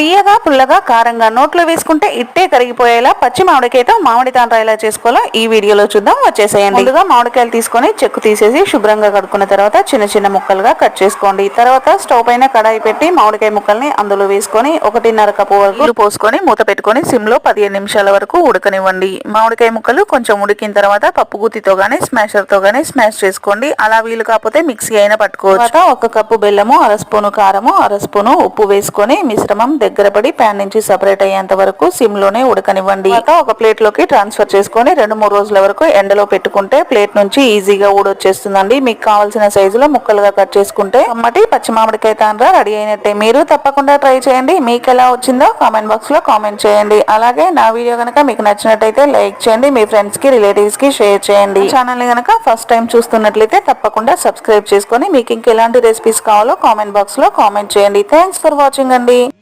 తీయగా పుల్లగా కారంగా నోట్లో వేసుకుంటే ఇట్టే కరిగిపోయేలా పచ్చి మామిడికాయతో మామిడి తాండ్రా ఎలా చేసుకోవాలో? ఈ వీడియోలో చూద్దాం. వచ్చేసేయండి. ముందుగా మామిడికాయలు తీసుకొని చెక్కు తీసేసి శుభ్రంగా కడుక్కున్న తర్వాత చిన్న చిన్న ముక్కలుగా కట్ చేసుకోండి. తర్వాత స్టవ్ పైన కడాయి పెట్టి మామిడికాయ ముక్కల్ని అందులో వేసుకొని ఒకటిన్నర కప్పు వరకు పోసుకొని మూత పెట్టుకొని సిమ్లో పదిహేను నిమిషాల వరకు ఉడకనివ్వండి. మామిడికాయ ముక్కలు కొంచెం ఉడికిన తర్వాత పప్పు గుత్తితో గానీ స్మాషర్తో గానీ స్మాష్ చేసుకోండి. అలా వీలు కాకపోతే మిక్సీ అయినా పట్టుకోవచ్చు. తర్వాత ఒక కప్పు బెల్లము అర స్పూను కారము అర స్పూను ఉప్పు వేసుకొని మిశ్రమం దగ్గర పడి ప్యాన్ నుంచి సపరేట్ అయ్యేంత వరకు సిమ్లోనే ఉడకనివ్వండి. ఒక ప్లేట్లోకి ట్రాన్స్ఫర్ చేసుకొని రెండు మూడు రోజుల వరకు ఎండలో పెట్టుకుంటే ప్లేట్ నుంచి ఈజీగా ఊడొచ్చేస్తుందండి. మీకు కావాల్సిన సైజులో ముక్కలుగా కట్ చేసుకుంటే అమ్మటి పచ్చి మామిడికాయ తాండ్రా రెడీ అయినట్టే. మీరు తప్పకుండా ట్రై చేయండి. మీకు ఎలా వచ్చిందో కామెంట్ బాక్స్లో కామెంట్ చేయండి. అలాగే నా వీడియో కనుక మీకు నచ్చినట్టయితే లైక్ చేయండి. మీ ఫ్రెండ్స్కి రిలేటివ్స్కి షేర్ చేయండి. ఛానల్ని కనుక ఫస్ట్ టైం చూస్తున్నట్లయితే తప్పకుండా సబ్స్క్రైబ్ చేసుకొని మీకు ఇంకెలాంటి రెసిపీస్ కావాలో కామెంట్ బాక్స్లో కామెంట్ చేయండి. థ్యాంక్స్ ఫర్ వాచింగ్ అండి.